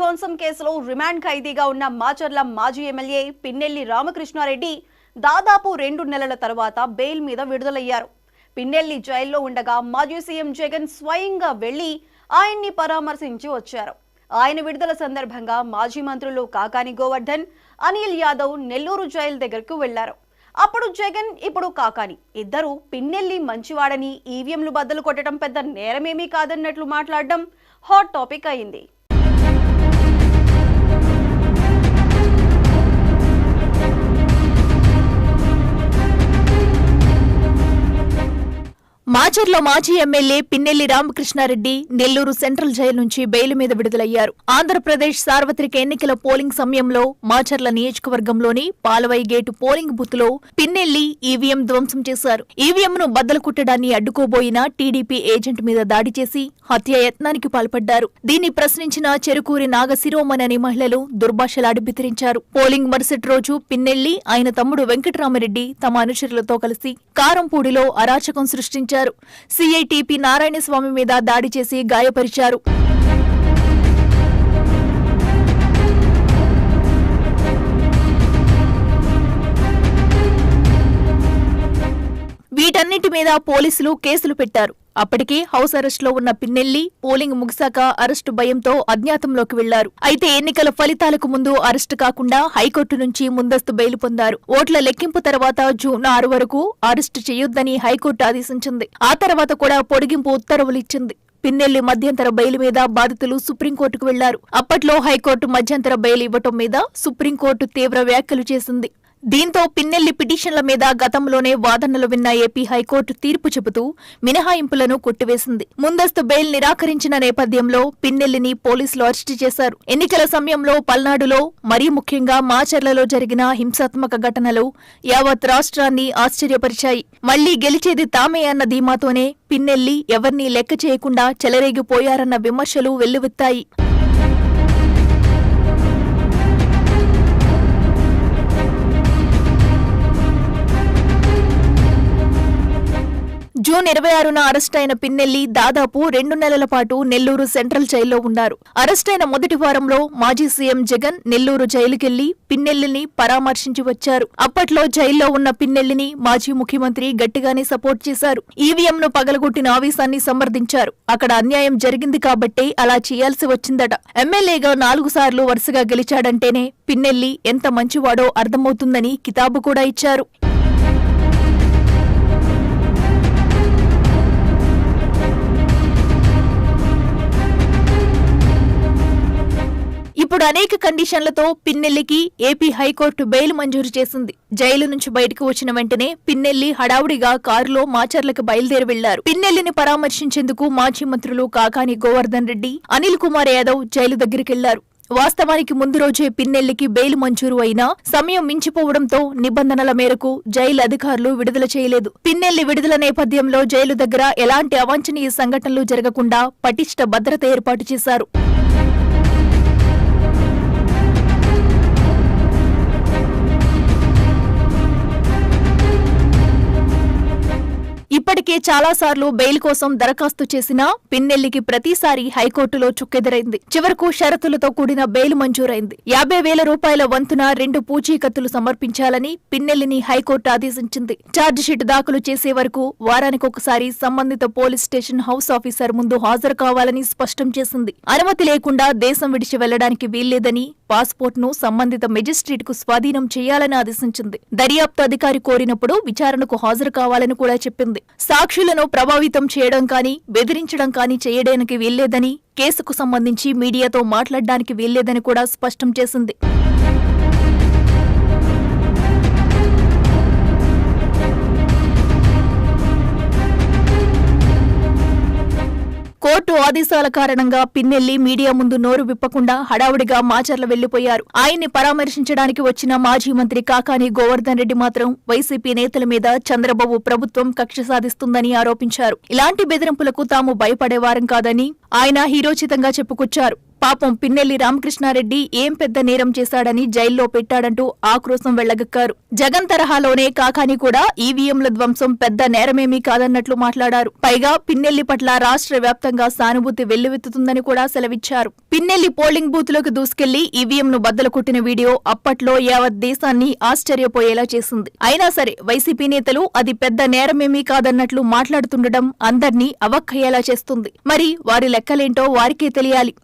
ధ్వంసం కేసులో రిమాండ్ ఖైదీగా ఉన్న మాచర్ల మాజీ ఎమ్మెల్యే పిన్నెల్లి రామకృష్ణారెడ్డి దాదాపు రెండు నెలల తర్వాత బెయిల్ మీద విడుదలయ్యారు. పిన్నెల్లి జైల్లో ఉండగా మాజీ సీఎం జగన్ స్వయంగా వెళ్ళి ఆయన్ని పరామర్శించి వచ్చారు. ఆయన విడుదల సందర్భంగా మాజీ మంత్రులు కాకాని గోవర్ధన్ అనిల్ యాదవ్ నెల్లూరు జైలు దగ్గరకు వెళ్ళారు. అప్పుడు జగన్ ఇప్పుడు కాకాని ఇద్దరు పిన్నెల్లి మంచివాడని ఈవీఎంలు బద్దలు కొట్టడం పెద్ద నేరమేమీ కాదన్నట్లు మాట్లాడడం హాట్ టాపిక్ అయింది. మాచర్లో మాజీ MLA Pinnelli Ramakrishna Reddy Nellore central jail నుంచి బెయిల్ మీద విడుదలయ్యారు. ఆంధ్రప్రదేశ్ సార్వత్రిక ఎన్నికల పోలింగ్ సమయంలో మాచర్ల నియోజకవర్గంలోని పాలవై గేటు పోలింగ్ బూత్లో పిన్నెల్లి ఈవీఎం ధ్వంసం చేశారు. ఈవీఎం ను బద్దలు కుట్టడాన్ని అడ్డుకోబోయిన టీడీపీ ఏజెంట్ మీద దాడి చేసి హత్యాయత్నానికి పాల్పడ్డారు. దీన్ని ప్రశ్నించిన చెరుకూరి నాగశిరోమణి అనే మహిళలు దుర్భాషలాడి బితిరించారు పోలింగ్ మరుసటి రోజు పిన్నెల్లి ఆయన తమ్ముడు వెంకటరామరెడ్డి తమ అనుచరులతో కలిసి కారంపూడిలో అరాచకం సృష్టించారు. సీఐటీపీ నారాయణస్వామి మీద దాడి చేసి గాయపరిచారు. వీటన్నిటి మీద పోలీసులు కేసులు పెట్టారు. అప్పటికే హౌస్ అరెస్ట్లో ఉన్న పిన్నెల్లి పోలింగ్ ముగిశాక అరెస్టు భయంతో అజ్ఞాతంలోకి వెళ్ళారు. అయితే ఎన్నికల ఫలితాలకు ముందు అరెస్టు కాకుండా హైకోర్టు నుంచి ముందస్తు బెయిల్ పొందారు. ఓట్ల లెక్కింపు తర్వాత జూన్ ఆరు వరకు అరెస్టు చేయొద్దని హైకోర్టు ఆదేశించింది. ఆ తర్వాత కూడా పొడిగింపు ఉత్తర్వులు ఇచ్చింది. పిన్నెల్లి మధ్యంతర బెయిల్ మీద బాధితులు సుప్రీంకోర్టుకు వెళ్ళారు. అప్పట్లో హైకోర్టు మధ్యంతర బెయిల్ ఇవ్వటం మీద సుప్రీంకోర్టు తీవ్ర వ్యాఖ్యలు చేసింది. దీంతో పిన్నెల్లి పిటిషన్ల మీద గతంలోనే వాదనలు విన్న ఏపీ హైకోర్టు తీర్పు చెబుతూ మినహాయింపులను కొట్టివేసింది. ముందస్తు బెయిల్ నిరాకరించిన నేపథ్యంలో పిన్నెల్లిని పోలీసులు అరెస్టు చేశారు. ఎన్నికల సమయంలో పల్నాడులో మరీ ముఖ్యంగా మాచర్లలో జరిగిన హింసాత్మక ఘటనలు యావత్ రాష్ట్రాన్ని ఆశ్చర్యపరిచాయి. మళ్ళీ గెలిచేది తామే అన్న ధీమాతోనే పిన్నెల్లి ఎవర్నీ లెక్క చేయకుండా చెలరేగిపోయారన్న విమర్శలు వెల్లువెత్తాయి. జూన్ ఇరవై ఆరున అరెస్టైన పిన్నెల్లి దాదాపు రెండు నెలల పాటు నెల్లూరు సెంట్రల్ జైల్లో ఉన్నారు. అరెస్టైన మొదటి వారంలో మాజీ సీఎం జగన్ నెల్లూరు జైలుకెళ్ళి పిన్నెల్లిని పరామర్శించి వచ్చారు. అప్పట్లో జైల్లో ఉన్న పిన్నెల్లిని మాజీ ముఖ్యమంత్రి గట్టిగానే సపోర్ట్ చేశారు. ఈవీఎంను పగలగొట్టిన ఆవేశాన్ని సమర్థించారు అక్కడ అన్యాయం జరిగింది కాబట్టే అలా చేయాల్సి వచ్చిందట. ఎమ్మెల్యేగా నాలుగు సార్లు వరుసగా గెలిచాడంటేనే పిన్నెల్లి ఎంత మంచివాడో అర్థమవుతుందని కితాబు కూడా ఇచ్చారు. ఇప్పుడు అనేక కండిషన్లతో పిన్నెల్లికి ఏపీ హైకోర్టు బెయిల్ మంజూరు చేసింది. జైలు నుంచి బయటకు వచ్చిన వెంటనే పిన్నెల్లి హడావుడిగా కారులో మాచర్లకు బయలుదేరి వెళ్ళారు. పిన్నెల్లిని పరామర్శించేందుకు మాజీ మంత్రులు కాకాని గోవర్ధన్ రెడ్డి అనిల్ కుమార్ యాదవ్ జైలు దగ్గరికెళ్ళారు వాస్తవానికి ముందు రోజే పిన్నెల్లికి బెయిల్ మంజూరు అయినా సమయం మించిపోవడంతో నిబంధనల మేరకు జైలు అధికారులు విడుదల చేయలేదు. పిన్నెల్లి విడుదల నేపథ్యంలో జైలు దగ్గర ఎలాంటి అవాంఛనీయ సంఘటనలు జరగకుండా పటిష్ట భద్రత ఏర్పాటు చేశారు. ఇప్పటికే చాలాసార్లు బెయిల్ కోసం దరఖాస్తు చేసినా పిన్నెల్లికి ప్రతిసారి హైకోర్టులో చుక్కెదురైంది. చివరకు షరతులతో కూడిన బెయిల్ మంజూరైంది. యాభై వేల రూపాయల వంతున రెండు పూచీకత్తులు సమర్పించాలని పిన్నెల్లిని హైకోర్టు ఆదేశించింది. ఛార్జిషీట్ దాఖలు చేసే వరకు వారానికొకసారి సంబంధిత పోలీస్ స్టేషన్ హౌస్ ఆఫీసర్ ముందు హాజరు కావాలని స్పష్టం చేసింది. అనుమతి లేకుండా దేశం విడిచి వెళ్ళడానికి వీల్లేదని పాస్పోర్ట్ను సంబంధిత మెజిస్ట్రేట్కు స్వాధీనం చేయాలని ఆదేశించింది. దర్యాప్తు అధికారి కోరినప్పుడు విచారణకు హాజరు కావాలని కూడా చెప్పింది. సాక్షులను ప్రభావితం చేయడం కానీ బెదిరించడం కానీ చేయడానికి వీల్లేదని కేసుకు సంబంధించి మీడియాతో మాట్లాడడానికి వీల్లేదని కూడా స్పష్టం చేసింది. కోర్టు ఆదేశాల కారణంగా పిన్నెల్లి మీడియా ముందు నోరు విప్పకుండా హడావుడిగా మాచర్ల వెళ్ళిపోయారు ఆయన్ని పరామర్శించడానికి వచ్చిన మాజీ మంత్రి కాకాని గోవర్ధన్ రెడ్డి మాత్రం వైసీపీ నేతల మీద చంద్రబాబు ప్రభుత్వం కక్ష సాధిస్తుందని ఆరోపించారు. ఇలాంటి బెదిరింపులకు తాము భయపడేవారం కాదని ఆయన హీరోచితంగా చెప్పుకొచ్చారు. పాపం పిన్నెల్లి రామకృష్ణారెడ్డి ఏం పెద్ద నేరం చేశాడని జైల్లో పెట్టాడంటూ ఆక్రోశం వెళ్ళగక్కారు. జగన్ తరహాలోనే కాకాని కూడా ఈవీఎంల ధ్వంసం పెద్ద నేరమేమీ కాదన్నట్లు మాట్లాడారు. పైగా పిన్నెల్లి పట్ల రాష్ట్ర వ్యాప్తంగా సానుభూతి వెల్లువెత్తుతుందని కూడా సెలవిచ్చారు. పిన్నెల్లి పోలింగ్ బూత్లోకి దూసుకెళ్ళి ఈవీఎంను బద్దలు కొట్టిన వీడియో అప్పట్లో యావత్ దేశాన్ని ఆశ్చర్యపోయేలా చేసింది. అయినా సరే వైసీపీ నేతలు అది పెద్ద నేరమేమీ కాదన్నట్లు మాట్లాడుతుండటం అందర్నీ అవక్కయ్యేలా చేస్తుంది. మరి వారి లెక్కలేంటో వారికే తెలియాలి.